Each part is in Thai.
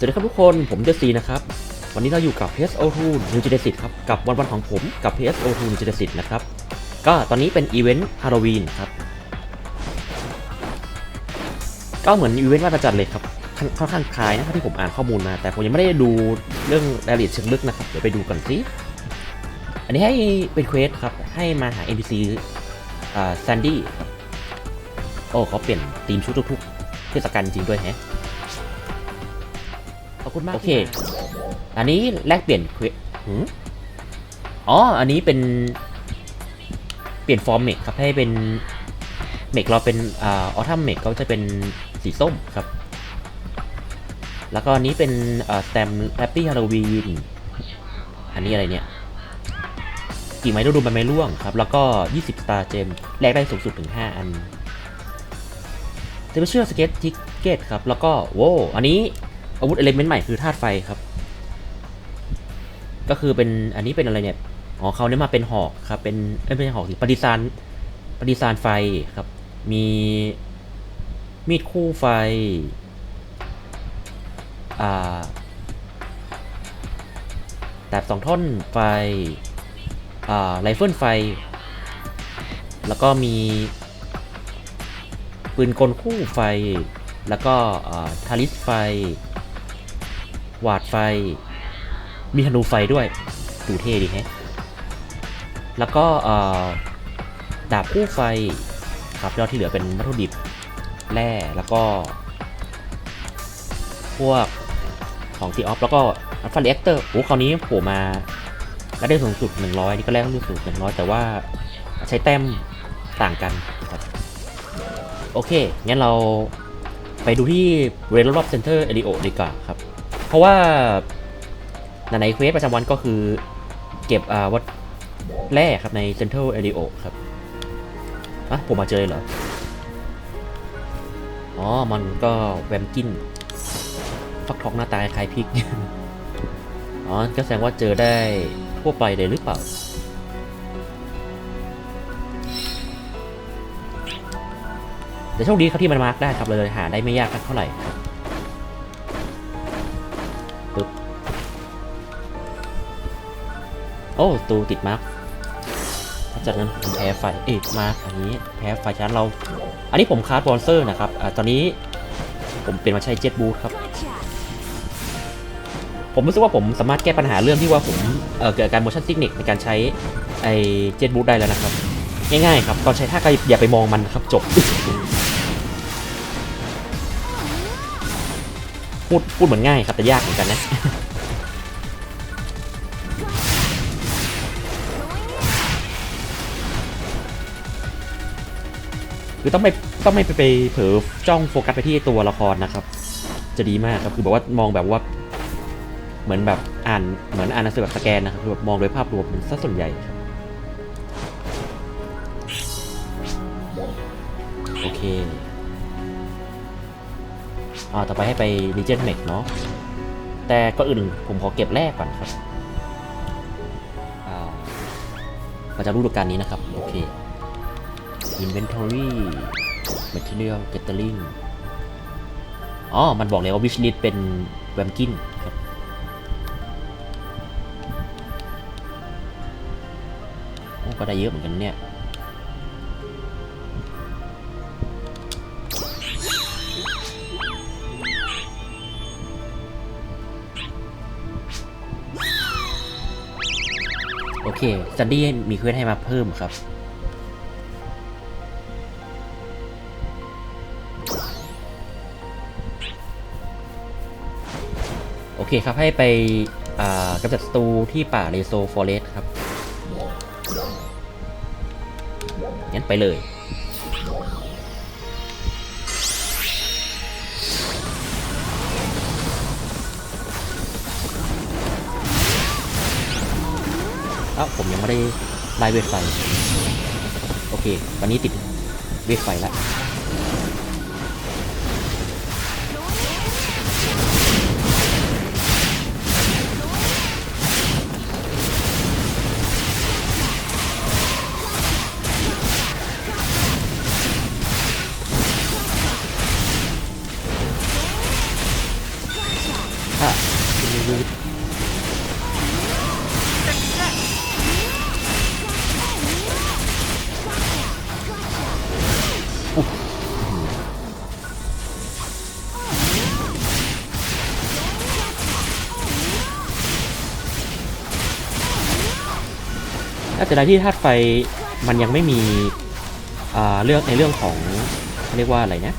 สวัสดีครับทุกคนผมเจสซีนะครับ วันนี้เราอยู่กับ PSO2 New Genesis ครับ กับวันวันของผมกับ PSO2 New Genesis นะครับ ก็ตอนนี้เป็นอีเวนต์ฮาโลวีนครับ ก็เหมือนอีเวนต์ว่าจะจัดเลยครับ ค่อนข้างคล้ายนะครับที่ผมอ่านข้อมูลมา แต่ผมยังไม่ได้ดูเรื่องรายละเอียดเชิงลึกนะครับ เดี๋ยวไปดูกันสิ อันนี้ให้เป็นเควสครับ ให้มาหา NPC อ่าแซนดี้โอ้เขาเปลี่ยนธีมชุดทุกๆเทศกาลจริงด้วยแฮะ ขอบคุณมากโอเค อันนี้แลกเปลี่ยนเควสหืมอ๋อ อันนี้เป็น เปลี่ยนฟอร์มเมกครับให้เป็นเมกเราเป็นอ่าออทัมเมกก็จะเป็นสีส้มครับ แล้วก็อันนี้เป็นอ่าสแตมแฮปปี้ฮาโลวีนอันนี้อะไรเนี่ยกิ่งไม้ดูดูใบไม้ร่วงครับ แล้วก็ 20 สตาร์เจมแลกได้สูงสุดถึง 5 อันเทมเชอร์สเก็ตทิกเก็ตครับ แล้วก็โว้อันนี้ อาวุธเอเลเมนต์ใหม่คือธาตุไฟครับ ก็คือเป็นอันนี้เป็นอะไรเนี่ย อ๋อเขาเนี่ยมาเป็นหอกครับ เป็นไม่ใช่หอกสิปฏิสารปฏิสารไฟครับ มีมีดคู่ไฟ อ่าแตบสองท่อนไฟ อ่าไรเฟิลไฟ แล้วก็มี ปืนกลคู่ไฟ แล้วก็ทาริสไฟ หวาดไฟ มีธนูไฟด้วยดูเท่ดีแฮะ แล้วก็ดาบคู่ไฟครับยอดที่เหลือเป็นวัตถุดิบแร่แล้วก็ พวกของทีออฟแล้วก็อัลฟาเรียกเตอร์โอ้คราวนี้ผล่มาแล้วได้สูงสุด 100 นี่ก็แรกรู้สึก100 แต่ว่าใช้แต้มต่างกันครับโอเค งั้นเราไปดูที่เรนรอบเซ็นเตอร์เอริโอดีกว่าครับ เพราะว่าในเควสประจำวันก็คือเก็บอ่าวัดแร่ครับใน Central Area ครับอะผมมาเจอเลยเหรอ อ๋อ มันก็แวมกิน ฟักทองหน้าตาคล้ายพริก อ๋อ ก็แสดงว่าเจอได้ทั่วไปเลยหรือเปล่า แต่โชคดีครับที่มันมาร์กได้ครับเลยหาได้ไม่ยากเท่าไหร่ อ้ตูติดมาร์กถ้าจากนั้นผมแพ้ไฟ เอ๊ะมาร์กอันนี้แพ้ไฟชั้นเรา อันนี้ผมคาร์ดบอลเซอร์นะครับอ่าตอนนี้ผมเป็นมาใช้เจ็ตบูทครับ ผมรู้สึกว่าผมสามารถแก้ปัญหาเรื่องที่ว่าผมเเกิดอาการ motion sickness ในการใช้ไอ้เจ็ตบูทได้แล้วนะครับ ง่ายๆครับตอนใช้ท่าก็อย่าไปมองมันนะครับจบพูดพูดเหมือนง่ายครับแต่ยากเหมือนกันนะ คือต้องไม่ต้องไม่ไปไปเผลอจ้องโฟกัสไปที่ตัวละครนะครับ จะดีมากครับคือแบบว่ามองแบบว่า เหมือนแบบอ่านเหมือนอ่านหนังสือแบบสแกนนะครับคือแบบมองโดยภาพรวมเป็นซะส่วนใหญ่ครับโอเคอ่าต่อไปให้ไป Legend Mech เนาะแต่ก็อื่นผมขอเก็บแรกก่อนครับอ่าประจำฤดูกาลนี้นะครับ โอเค Inventory Material Gathering อ๋อ มันบอกเลยว่า Wish List เป็นแวมกินครับโอ้ก็ได้เยอะเหมือนกันเนี่ยโอเคซันดี้มีเควสให้มาเพิ่มครับ เคครับ ให้ไปกำจัดศัตรูที่ป่าเรโซฟอเรสครับ งั้นไปเลยอ้าผมยังไม่ได้ไล่เวทไฟ โอเคตอนนี้ติดเวทไฟแล้ว น่าจะได้ที่ธาตุไฟมันยังไม่มีเรื่องในเรื่องของเขาเรียกว่าอะไรนะ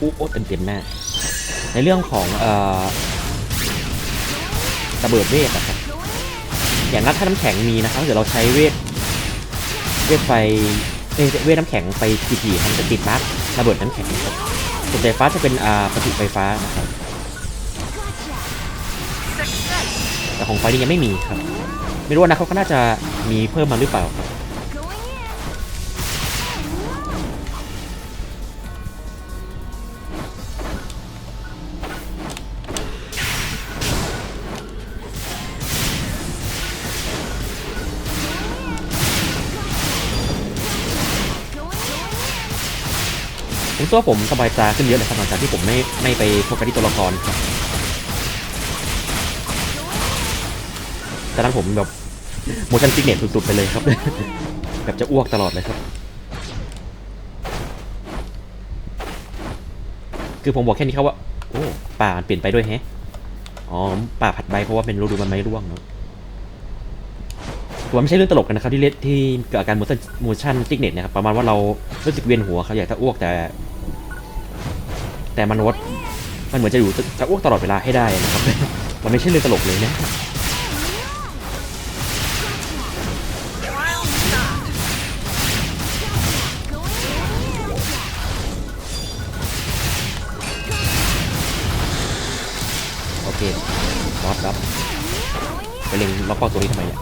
อู้โอ้เต็มเต็มๆหน้าในเรื่องของระเบิดเวทนะครับอย่างนัดถ้าน้ำแข็งมีนะครับเดี๋ยวเราใช้เวทเวทไฟเวทน้ำแข็งไปทีๆมันจะติดบั๊กระเบิดน้ำแข็งครับส่วนไฟฟ้าจะเป็นอ่าปฏิไฟฟ้านะครับแต่ของไฟนี่ยังไม่มีครับ ไม่รู้ว่านะเขาก็น่าจะมีเพิ่มมาหรือเปล่าครับผมตัวผมสบายตาขึ้นเยอะเลยครับหลังจากที่ผมไม่ไม่ไปโฟกัสที่ตัวละครครับ อนนั้นผมแบบ motion sickness สุดๆไปเลยครับ แบบจะอ้วกตลอดเลยครับ คือผมบอกแค่นี้ครับว่า โอ้ป่ามันเปลี่ยนไปด้วยแฮะอ๋อป่าผัดใบเพราะว่าเป็นฤดูใบไม้ร่วงเนาะถือว่าไม่ใช่เรื่องตลกกันนะครับที่เล่นที่เกิดอาการ motion motion sickness นะครับประมาณว่าเรารู้สึกเวียนหัวครับอยากจะอ้วกแต่ แต่มันวดมันเหมือนจะอยู่จะอ้วกตลอดเวลาให้ได้นะครับมันไม่ใช่เรื่องตลกเลยนะ โอเคบอสรับไปเล็งล็อกเป้าตัวนี้ทำไมเนี่ย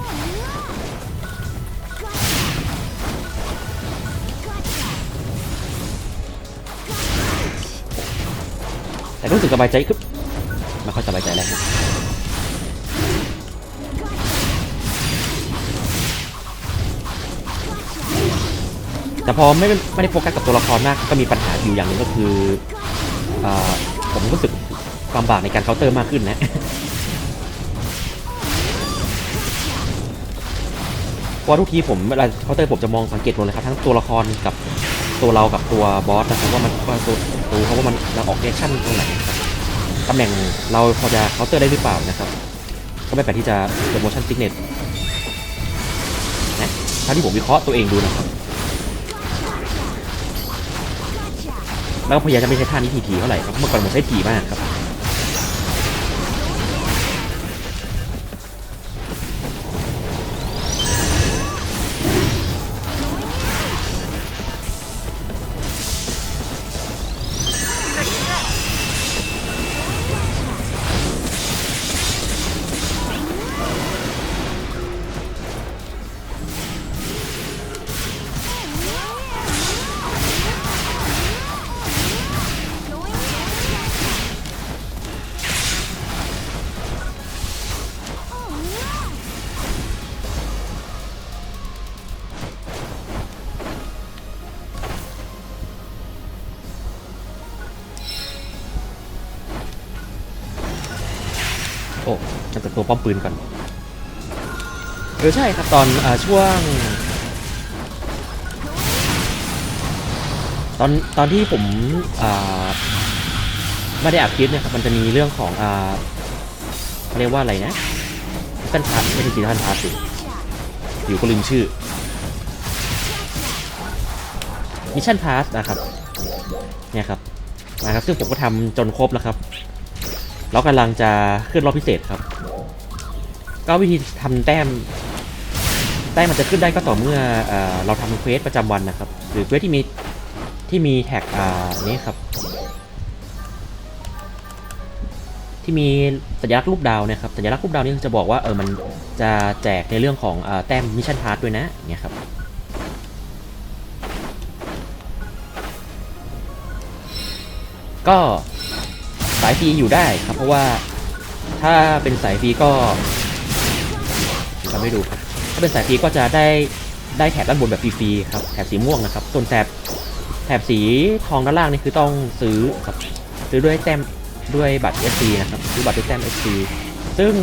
แต่รู้สึกสบายใจขึ้นไม่ค่อยสบายใจแล้วแต่พอไม่ไม่ได้โฟกัสกับตัวละครมากก็มีปัญหาอยู่อย่างนึงก็คืออผมรู้สึก ลำบากในการเคาน์เตอร์มากขึ้นนะ เพราะว่าทุกทีผมเวลาเคาน์เตอร์ผมจะมองสังเกตหมดเลยครับ ทั้งตัวละครกับตัวเรากับตัวบอสนะครับว่ามันว่าตัวตัวเขาว่ามันเราออกเรียกชั่นตรงไหนครับตำแหน่งเราพอจะเคาน์เตอร์ได้หรือเปล่านะครับ ก็ไม่แปลกที่จะเกิด motion sickness นะถ้าที่ผมวิเคราะห์ตัวเองดูนะครับแล้วพยายามจะไม่ใช้ท่านี้ทีๆเท่าไหร่ครับเมื่อก่อนผมใช้ทีมากครับ โอ้จับตัวป้อมปืนก่อนเออใช่ครับตอนอาช่วง ตอนตอนที่ผมอ่าไม่ได้อัดคลิปเนี่ยครับมันจะมีเรื่องของอ่าเขาเรียกว่าอะไรนะท่านพาร์ทไม่ใช่ซีท่านพาร์ทสิอยู่ก็ลืมชื่อมิชชั่นพาร์ทนะครับเนี่ยครับนะครับซึ่งผมก็ทำจนครบแล้วครับ เรากำลังจะขึ้นรอบพิเศษครับ ก็วิธีทำแต้ม แต้มมันจะขึ้นได้ก็ต่อเมื่อเอเราทำเควสประจำวันนะครับ หรือเควสที่มีที่มีแท็กอ่านี้ครับ ที่มีสัญลักษณ์รูปดาวนะครับสัญลักษณ์รูปดาวนี่จะบอกว่าเออมันจะแจกในเรื่องของอแต้มมิชชั่นพาร์ทด้วยนะเงี้ยครับก็ สายฟรีอยู่ได้ครับ เพราะว่าถ้าเป็นสายฟรีก็ทำให้ดูครับถ้าเป็นสายฟรีก็จะได้ได้แถบด้านบนแบบฟรีๆครับแถบสีม่วงนะครับ ส่วนแถบแถบสีทองด้านล่างนี่คือต้องซื้อครับซื้อด้วยแต้มด้วยบัตร SC นะครับซื้อบัตรด้วยแต้ม SC ซึ่ง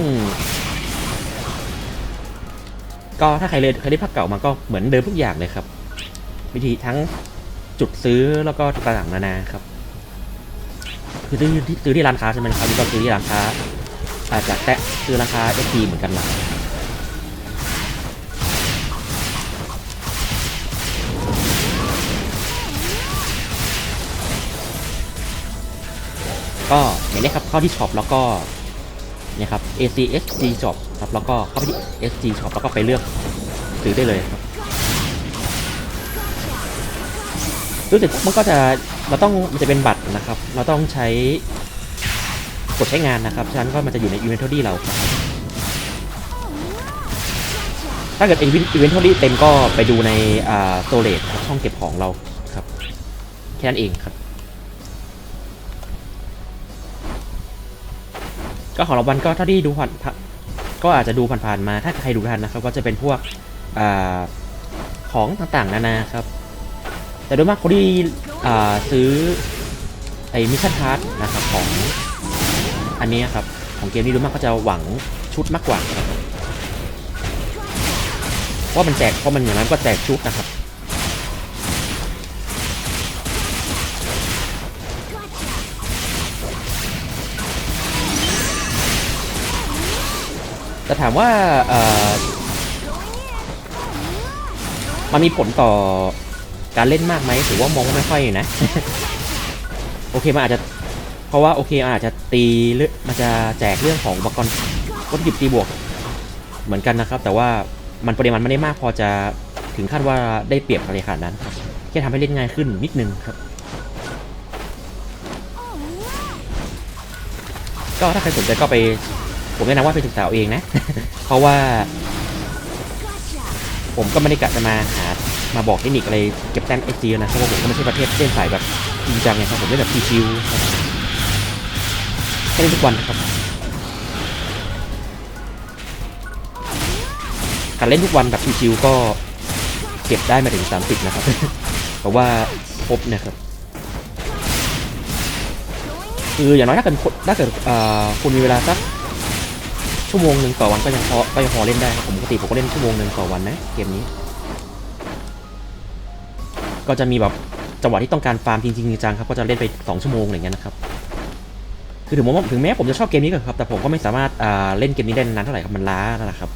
ก็ถ้าใครเลยเคยได้ภาคเก่ามาก็เหมือนเดิมทุกอย่างเลยครับ วิธีทั้งจุดซื้อแล้วก็ต่างๆนานาครับ คือซื้อที่ซื้อที่ร้านค้าใช่ไหมครับนี่ก็ซื้อที่ร้านค้าอาจจะแตะซื้อราคา SC เหมือนกันละก็อย่างนี้ครับเข้าที่ช็อปแล้วก็เนี่ยครับ ACSG Shop ครับแล้วก็เข้าไปที่ SG Shop แล้วก็ไปเลือกซื้อได้เลยครับรู้สึกมันก็จะ เราต้องมันจะเป็นบัตรนะครับ เราต้องใช้กดใช้งานนะครับ ฉะนั้นก็มันจะอยู่ใน inventory เราครับถ้าเกิด inventory เต็มก็ไปดูในอ่า storage ครับช่องเก็บของเราครับ แค่นั้นเองครับ ก็ของรางวัลก็เท่าที่ดูผ่านก็อาจจะดูผ่านๆมา ถ้าใครดูทันนะครับ ก็จะเป็นพวกอาของต่างๆ นานาครับ แต่โดยมากคนที่ซื้อไอ้มิชชั่นพาร์ทนะครับของอันนี้ครับ ของเกมนี้โดยมากก็จะหวังชุดมากกว่าครับเพราะมันแจกเพราะมันอย่างนั้นก็แจกชุดนะครับแต่ถามว่ามันมีผลต่อ การเล่นมากไหมถือว่ามองว่าไม่ค่อยนะ โอเคมันอาจจะเพราะว่าโอเคอาจจะตีเรื่องมันจะแจกเรื่องของอุปกรณ์วัตถุดิบตีบวก เหมือนกันนะครับ แต่ว่ามันปริมาณไม่ได้มากพอจะถึงขั้นว่าได้เปรียบอะไรขนาดนั้นครับแค่ทำให้เล่นง่ายขึ้นนิดนึงครับ ก็ถ้าใครสนใจก็ไปผมแนะนำว่าไปศึกษาเอาเองนะ เพราะว่า ผมก็ไม่ได้กะจะมาหา มาบอกเทคนิคอะไรเก็บแต้มเอจีนะเพราะว่าผมก็ไม่ใช่ประเภทเล่นสายแบบจริงจังไงครับผมเล่นแบบชิวๆครับแค่เล่นทุกวันนะครับการเล่นทุกวันแบบชิวๆก็เก็บได้มาถึง 30 นะครับเพราะว่าครบนะครับคืออย่างน้อยถ้าเกิดคนถ้าเกิดอ่อคุณมีเวลาสักชั่วโมงหนึ่งต่อวันก็ยังพอก็ยังพอเล่นได้ครับผมปกติผมก็เล่นชั่วโมงหนึ่งต่อวันนะเกมนี้ ก็จะมีแบบจังหวะที่ต้องการฟาร์มจริงๆจังครับ ก็จะเล่นไปสองชั่วโมงอะไรเงี้ยนะครับ คือถึงแม้ถึงแม้ผมจะชอบเกมนี้ก็ครับ แต่ผมก็ไม่สามารถอ่าเล่นเกมนี้ได้นานเท่าไหร่ครับ มันล้านั่นแหละครับ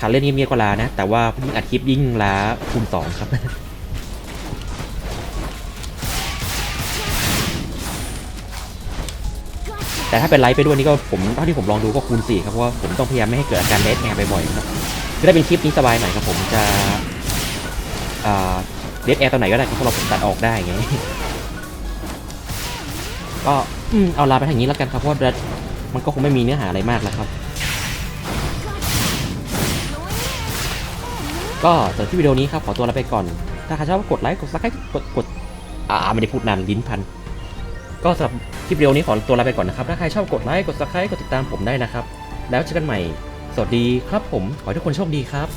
ขาเล่นเงียบๆก็ล้านะ แต่ว่ายิ่งอัดคลิปยิ่งล้าคูณสองครับแต่ถ้าเป็นไลฟ์ไปด้วยนี่ก็ผมเท่าที่ผมลองดูก็คูณ4ครับเพราะว่าผมต้องพยายามไม่ให้เกิดอาการเลสแอร์บ่อยๆครับคือถ้าเป็นคลิปนี้สบายหน่อยครับผมจะ เลสแอร์ตอนไหนก็ได้เพราะเราตัดออกได้ไงก็เอาลาไปทางนี้แล้วกันครับเพราะว่ามันก็คงไม่มีเนื้อหาอะไรมากแล้วครับ ก็สำหรับที่วิดีโอนี้ครับขอตัวลาไปก่อน ถ้าใครชอบกดไลค์กดซับสไครต์กดกดอ่าไม่ได้พูดนานลิ้นพัน ก็สำหรับคลิปวิดีโอนี้ขอตัวลาไปก่อนนะครับถ้าใครชอบกดไลค์กด subscribe กดติดตามผมได้นะครับ แล้วเจอกันใหม่ สวัสดีครับผมขอให้ทุกคนโชคดีครับ